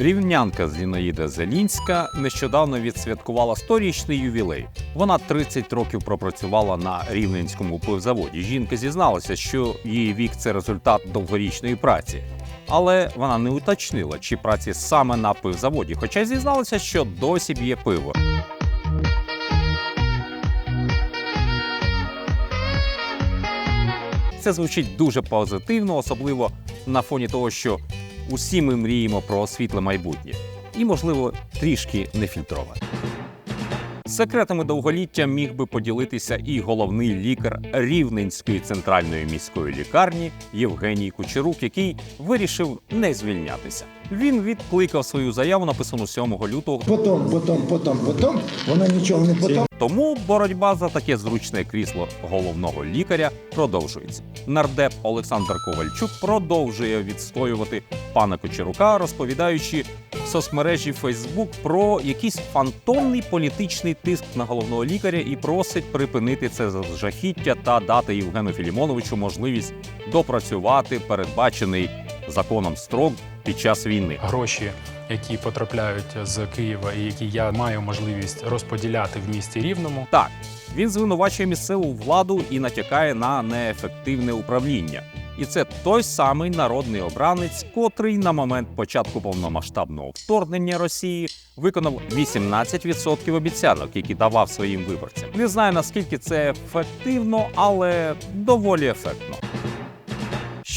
Рівнянка Зінаїда Зелінська нещодавно відсвяткувала 100-річний ювілей. Вона 30 років пропрацювала на рівненському пивзаводі. Жінка зізналася, що її вік це результат довгорічної праці. Але вона не уточнила, чи праці саме на пивзаводі, хоча зізналася, що досі б'є пиво. Це звучить дуже позитивно, особливо на фоні того, що усі ми мріємо про світле майбутнє, і, можливо, трішки нефільтроване. Секретами довголіття міг би поділитися і головний лікар Рівненської центральної міської лікарні Євгеній Кучерук, який вирішив не звільнятися. Він відкликав свою заяву, написану 7 лютого. Потом, потом, потом, потом, вона нічого не потом. Тому боротьба за таке зручне крісло головного лікаря продовжується. Нардеп Олександр Ковальчук продовжує відстоювати пана Кочерука, розповідаючи в соцмережі Фейсбук про якийсь фантомний політичний тиск на головного лікаря і просить припинити це жахіття та дати Євгену Філімоновичу можливість допрацювати передбачений законом строк під час війни. гроші, які потрапляють з Києва і які я маю можливість розподіляти в місті Рівному. Так, він звинувачує місцеву владу і натякає на неефективне управління. І це той самий народний обранець, котрий на момент початку повномасштабного вторгнення Росії виконав 18% обіцянок, які давав своїм виборцям. Не знаю наскільки це ефективно, але доволі ефектно.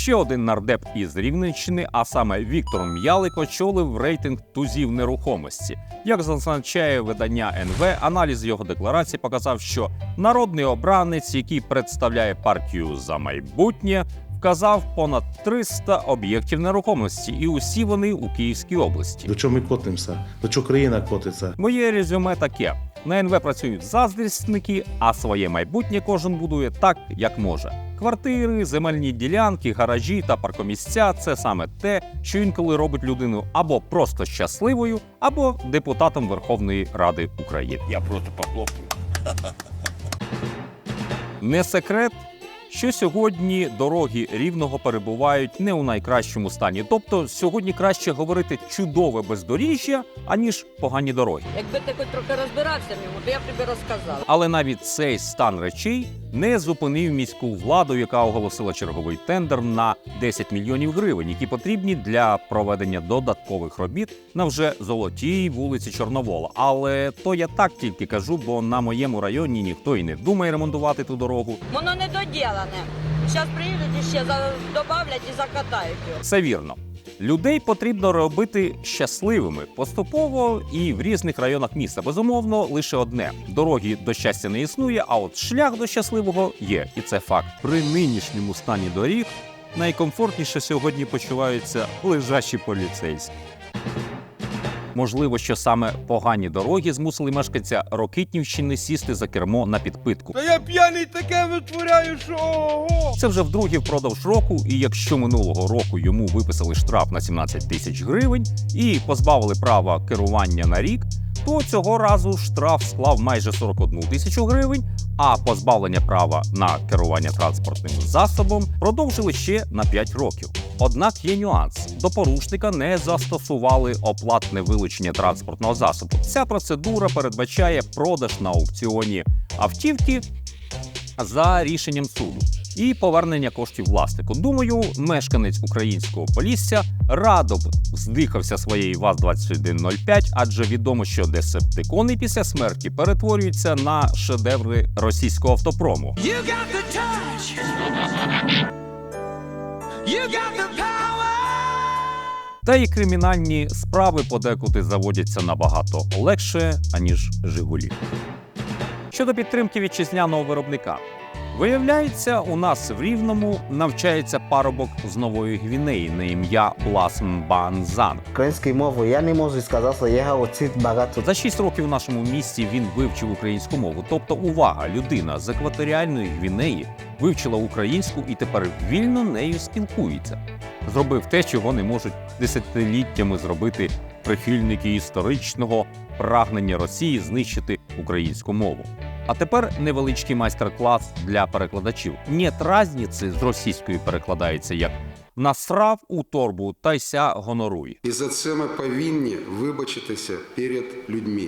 Ще один нардеп із Рівненщини, а саме Віктор М'ялик, очолив рейтинг тузів нерухомості. Як зазначає видання НВ, аналіз його декларації показав, що народний обранець, який представляє партію за майбутнє, вказав понад 300 об'єктів нерухомості, і усі вони у Київській області. До чого ми котимося? До чого країна котиться? Моє резюме таке: на НВ працюють заздрісники, а своє майбутнє кожен будує так, як може. Квартири, земельні ділянки, гаражі та паркомісця це саме те, що інколи робить людину або просто щасливою, або депутатом Верховної Ради України. Я просто похлопаю. Не секрет, що сьогодні дороги рівного перебувають не у найкращому стані. Тобто сьогодні краще говорити чудове бездоріжжя, аніж погані дороги. Якби ти хоч трохи розбирався в ньому, то я б тобі розказала. Але навіть цей стан речей не зупинив міську владу, яка оголосила черговий тендер на 10 мільйонів гривень, які потрібні для проведення додаткових робіт на вже золотій вулиці Чорновола. Але то я так тільки кажу, бо на моєму районі ніхто і не думає ремонтувати ту дорогу. Воно не доділене. Зараз приїдуть і ще за... добавлять і закатають його. Все вірно. Людей потрібно робити щасливими поступово і в різних районах міста. Безумовно, лише одне: дороги до щастя не існує, а от шлях до щасливого є, і це факт. При нинішньому стані доріг найкомфортніше сьогодні почуваються лежачі поліцейські. Можливо, що саме погані дороги змусили мешканця Рокитнівщини сісти за кермо на підпитку. Та я п'яний таке витворяю, що ого! Це вже вдруге впродовж року, і якщо минулого року йому виписали штраф на 17 тисяч гривень і позбавили права керування на рік, то цього разу штраф склав майже 41 тисячу гривень, а позбавлення права на керування транспортним засобом продовжили ще на 5 років. Однак є нюанс: до порушника не застосували оплатне вилучення транспортного засобу. Ця процедура передбачає продаж на аукціоні автівки за рішенням суду і повернення коштів власнику. Думаю, мешканець українського полісся радо б здихався своєї ВАЗ-2105, адже відомо, що десептикони після смерті перетворюються на шедеври російського автопрому. You got the touch. Та й кримінальні справи подекуди заводяться набагато легше, аніж Жигулі. Щодо підтримки вітчизняного виробника. Виявляється, у нас в Рівному навчається парубок з Нової Гвінеї на ім'я Блас Мбанзан. Українською мовою я не можу сказати, що я вчив багато. За 6 років в нашому місті він вивчив українську мову. Тобто, увага, людина з екваторіальної Гвінеї вивчила українську і тепер вільно нею спілкується. Зробив те, чого не можуть десятиліттями зробити прихильники історичного прагнення Росії знищити українську мову. А тепер невеличкий майстер-клас для перекладачів. Нет разниці з російської перекладається як насрав у торбу та й ся гоноруй. І за це ми повинні вибачитися перед людьми.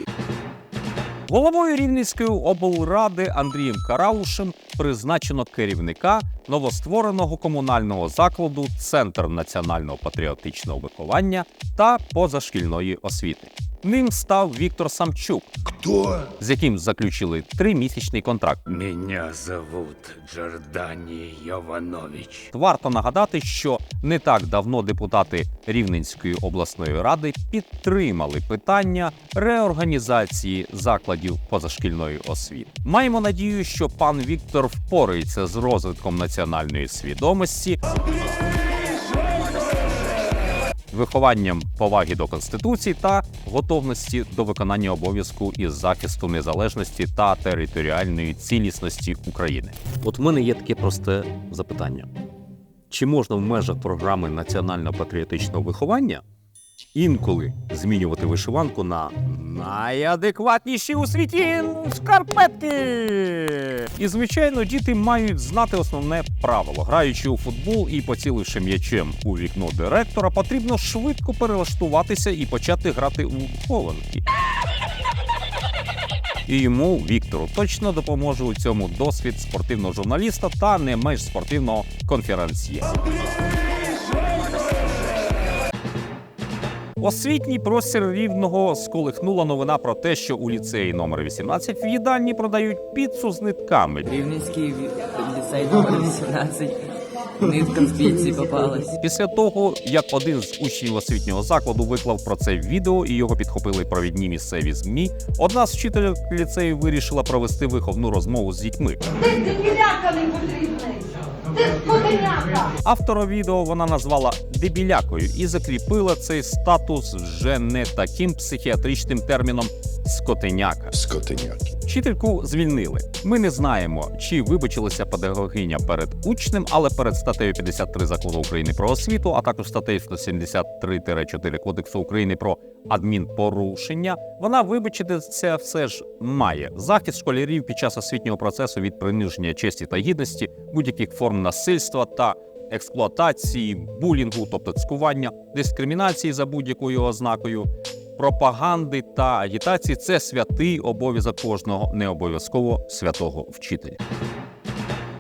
Головою Рівненської облради Андрієм Караушем призначено керівника новоствореного комунального закладу Центр національного патріотичного виховання та позашкільної освіти. Ним став Віктор Самчук, Хто? з яким заключили тримісячний контракт. Меня зовут Джордані Йованович. Варто нагадати, що не так давно депутати Рівненської обласної ради підтримали питання реорганізації закладів позашкільної освіти. Маємо надію, що пан Віктор впорається з розвитком національної свідомості. Вихованням поваги до конституції та готовності до виконання обов'язку із захисту незалежності та територіальної цілісності України. От в мене є таке просте запитання: чи можна в межах програми національно-патріотичного виховання інколи змінювати вишиванку на найадекватніші у світі шкарпетки? І звичайно, діти мають знати основне правило. Граючи у футбол і поціливши м'ячем у вікно директора, потрібно швидко перелаштуватися і почати грати у хованки. І йому Віктору точно допоможе у цьому досвід спортивного журналіста та не менш спортивного конференціє. Освітній простір рівного сколихнула новина про те, що у ліцеї номер 18 в їдальні продають піцу з нитками. Рівненський ліцей номер 18. Нитка в піці попалась. Після того, як один з учнів освітнього закладу виклав про це відео і його підхопили провідні місцеві змі, одна з вчителів ліцею вирішила провести виховну розмову з дітьми. Автора відео вона назвала дебілякою і закріпила цей статус вже не таким психіатричним терміном скотеняка. Скотиняки. Вчительку звільнили. Ми не знаємо, чи вибачилася педагогиня перед учнем, але перед статтею 53 закону України про освіту, а також статтею 173-4 Кодексу України про адмінпорушення, вона вибачитися все ж має. Захист школярів під час освітнього процесу від приниження честі та гідності, будь-яких форм насильства та експлуатації, булінгу, тобто цькування, дискримінації за будь-якою ознакою. Пропаганди та агітації це святий обов'язок кожного не обов'язково святого вчителя.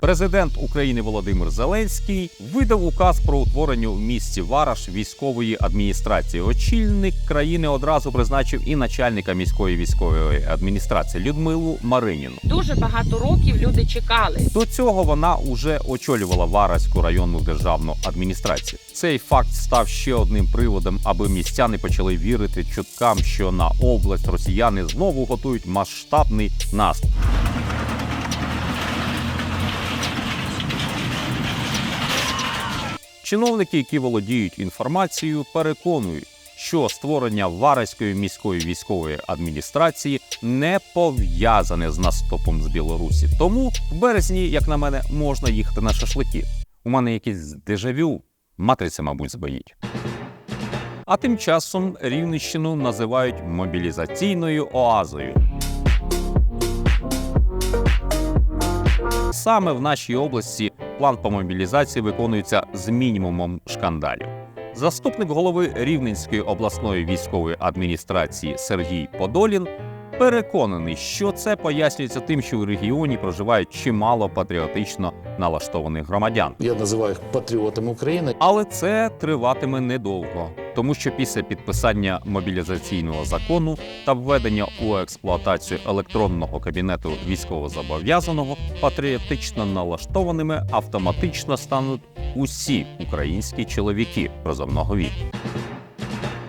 Президент України Володимир Зеленський видав указ про утворення в місті Вараш військової адміністрації. Очільник країни одразу призначив і начальника міської військової адміністрації Людмилу Мариніну. Дуже багато років люди чекали. До цього вона уже очолювала Вараську районну державну адміністрацію. Цей факт став ще одним приводом, аби містяни почали вірити чуткам, що на область росіяни знову готують масштабний наступ. Чиновники, які володіють інформацією, переконують, що створення Вараської міської військової адміністрації не пов'язане з наступом з Білорусі. Тому в березні, як на мене, можна їхати на шашлики. У мене якийсь дежавю, матриця, мабуть, збоїть. А тим часом Рівненщину називають мобілізаційною оазою. Саме в нашій області план по мобілізації виконується з мінімумом шкандалів. Заступник голови Рівненської обласної військової адміністрації Сергій Подолін переконаний, що це пояснюється тим, що у регіоні проживають чимало патріотично налаштованих громадян. Я називаю їх патріотами України. Але це триватиме недовго, тому що після підписання мобілізаційного закону та введення у експлуатацію електронного кабінету військовозобов'язаного патріотично налаштованими автоматично стануть усі українські чоловіки прозовного віку.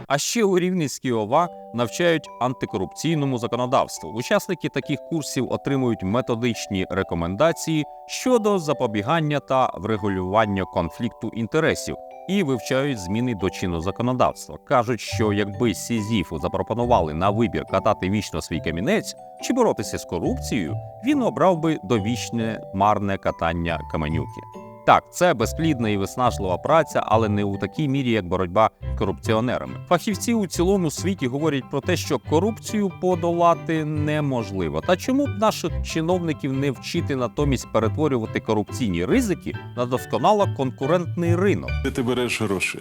А ще у Рівненській ОВА навчають антикорупційному законодавству. Учасники таких курсів отримують методичні рекомендації щодо запобігання та врегулювання конфлікту інтересів і вивчають зміни до чинного законодавства. кажуть, що якби Сізіфу запропонували на вибір катати вічно свій камінець чи боротися з корупцією, він обрав би довічне марне катання каменюки. Так, це безплідна і виснажлива праця, але не у такій мірі, як боротьба з корупціонерами. Фахівці у цілому світі говорять про те, що корупцію подолати неможливо. Та чому б наших чиновників не вчити натомість перетворювати корупційні ризики на досконало конкурентний ринок? Де ти береш гроші?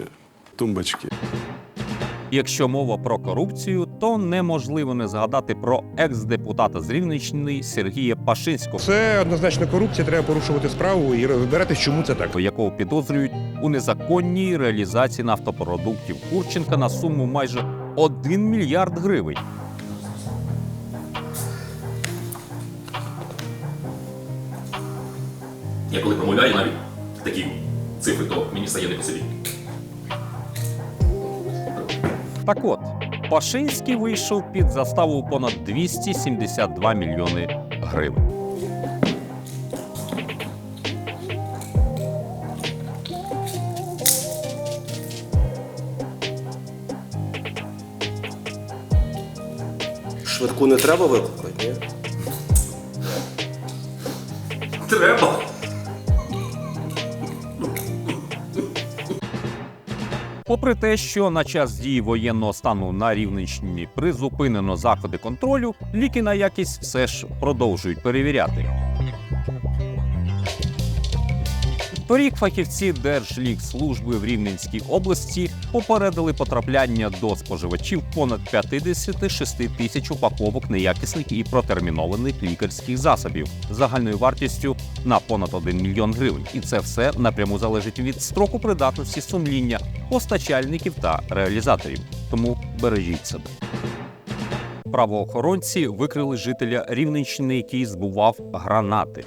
Тумбочки. Якщо мова про корупцію, то неможливо не згадати про екс-депутата з Рівненщини Сергія Пашинського. Це однозначно корупція. Треба порушувати справу і розбиратись, чому це так. якого підозрюють у незаконній реалізації нафтопродуктів Курченка на суму майже 1 мільярд гривень. Я коли промовляю навіть такі цифри, то мені стає не по собі. Так от, Пашинський вийшов під заставу понад 272 мільйони гривень. Швидку не треба викликати, ні? Треба. Попри те, що на час дії воєнного стану на Рівненщині призупинено заходи контролю, ліки на якість все ж продовжують перевіряти. Торік фахівці Держлікслужби в Рівненській області попередили потрапляння до споживачів понад 56 тисяч упаковок неякісних і протермінованих лікарських засобів загальною вартістю на понад 1 мільйон гривень. І це все напряму залежить від строку придатності сумління постачальників та реалізаторів. Тому бережіть себе. Правоохоронці викрили жителя Рівненщини, який збував гранати.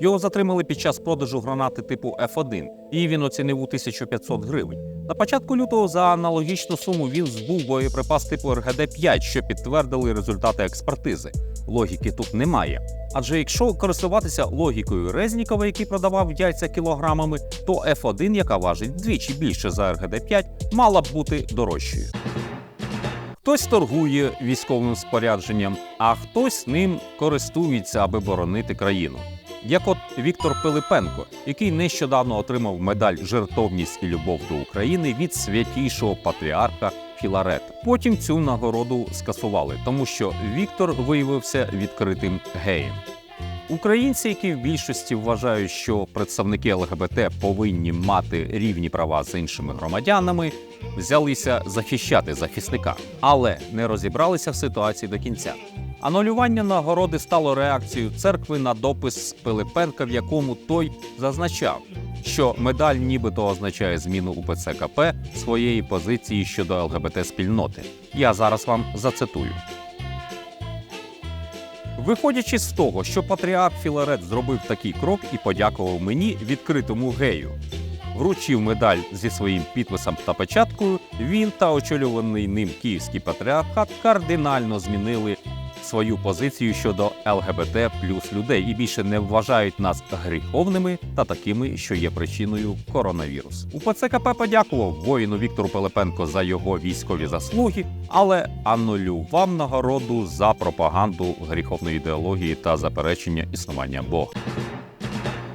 Його затримали під час продажу гранати типу F1, і він оцінив у 1500 гривень. На початку лютого за аналогічну суму він збув боєприпас типу РГД-5, що підтвердили результати експертизи. Логіки тут немає. Адже якщо користуватися логікою Резнікова, який продавав яйця кілограмами, то F1, яка важить вдвічі більше за РГД-5, мала б бути дорожчою. Хтось торгує військовим спорядженням, а хтось ним користується, аби боронити країну. Як от Віктор Пилипенко, який нещодавно отримав медаль Жертовність і любов до України від святійшого патріарха Філарета. Потім цю нагороду скасували, тому що Віктор виявився відкритим геєм. Українці, які в більшості вважають, що представники ЛГБТ повинні мати рівні права з іншими громадянами, взялися захищати захисника, але не розібралися в ситуації до кінця. Анулювання нагороди стало реакцією церкви на допис Пилипенка, в якому той зазначав, що медаль нібито означає зміну УПЦ КП своєї позиції щодо ЛГБТ спільноти. Я зараз вам зацитую. Виходячи з того, що патріарх Філарет зробив такий крок і подякував мені відкритому гею. Вручив медаль зі своїм підписом та печаткою. Він та очолюваний ним київський патріархат кардинально змінили свою позицію щодо ЛГБТ плюс людей і більше не вважають нас гріховними та такими, що є причиною коронавірус. УПЦ КП подякував воїну Віктору Пилипенко за його військові заслуги, але анулював нагороду за пропаганду гріховної ідеології та заперечення існування Бога.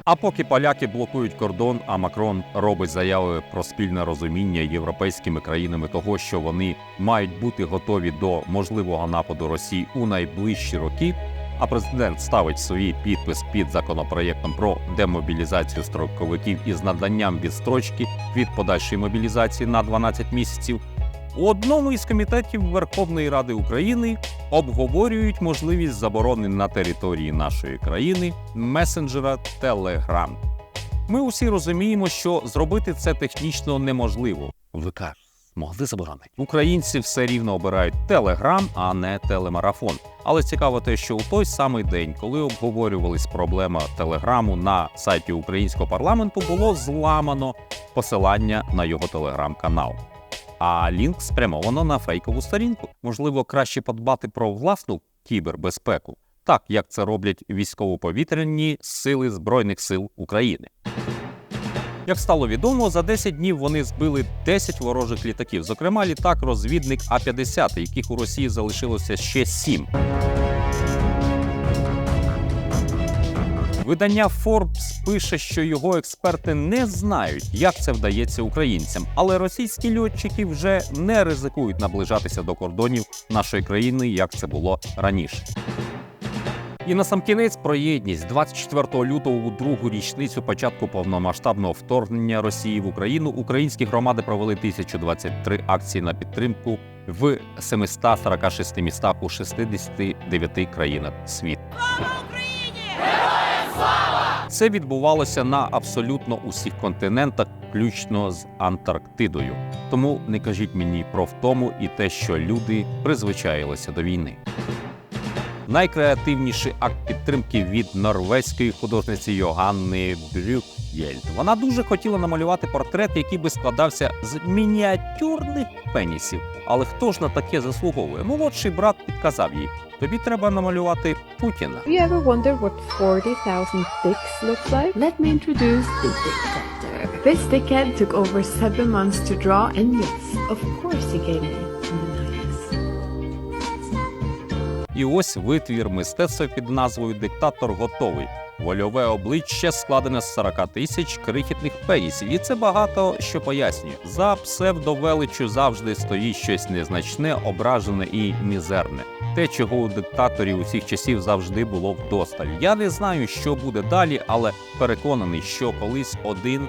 А поки поляки блокують кордон, а Макрон робить заяви про спільне розуміння європейськими країнами того, що вони мають бути готові до можливого нападу Росії у найближчі роки. А президент ставить свій підпис під законопроєктом про демобілізацію строковиків із наданням відстрочки від подальшої мобілізації на 12 місяців. У одному із комітетів Верховної Ради України обговорюють можливість заборони на території нашої країни месенджера Telegram. Ми усі розуміємо, що зробити це технічно неможливо. ВК могли заборонити. Українці все рівно обирають Телеграм, а не телемарафон. Але цікаво те, що у той самий день, коли обговорювались проблема телеграму на сайті українського парламенту, було зламано посилання на його телеграм-канал. А лінк спрямовано на фейкову сторінку. Можливо, краще подбати про власну кібербезпеку, так як це роблять військово-повітряні сили Збройних сил України. Як стало відомо, за 10 днів вони збили 10 ворожих літаків, зокрема літак-розвідник А-50, яких у Росії залишилося ще 7. Видання Forbes пише, що його експерти не знають, як це вдається українцям, але російські льотчики вже не ризикують наближатися до кордонів нашої країни, як це було раніше. І насамкінець про єдність 24 лютого у другу річницю початку повномасштабного вторгнення Росії в Україну українські громади провели 1023 акції на підтримку в 746 містах у 69 країнах світу. Це відбувалося на абсолютно усіх континентах, включно з Антарктидою. Тому не кажіть мені про втому і те, що люди призвичаїлися до війни. Найкреативніший акт підтримки від норвезької художниці Йоганни Брюкєльд. Вона дуже хотіла намалювати портрет, який би складався з мініатюрних пенісів. Але хто ж на таке заслуговує? Молодший брат підказав їй: тобі треба намалювати Путіна. You ever wonder what 40,000 dicks looks like? Let me introduce the dictator. This dickhead took over seven months to draw, and yes, of course he gave me. І ось витвір мистецтва під назвою Диктатор готовий. Вольове обличчя складене з 40 тисяч крихітних пенісів, і це багато що пояснює. За псевдовеличю завжди стоїть щось незначне, ображене і мізерне. Те, чого у диктаторів усіх часів завжди було вдосталь. Я не знаю, що буде далі, але переконаний, що колись один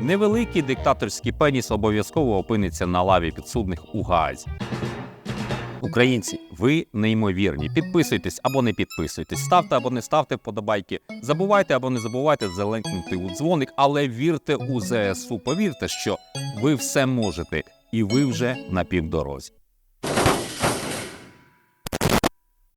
невеликий диктаторський пеніс обов'язково опиниться на лаві підсудних у Гаазі. Українці, ви неймовірні. Підписуйтесь або не підписуйтесь, ставте або не ставте вподобайки. Забувайте або не забувайте заленкнути у дзвоник, але вірте у ЗСУ. Повірте, що ви все можете, і ви вже на півдорозі.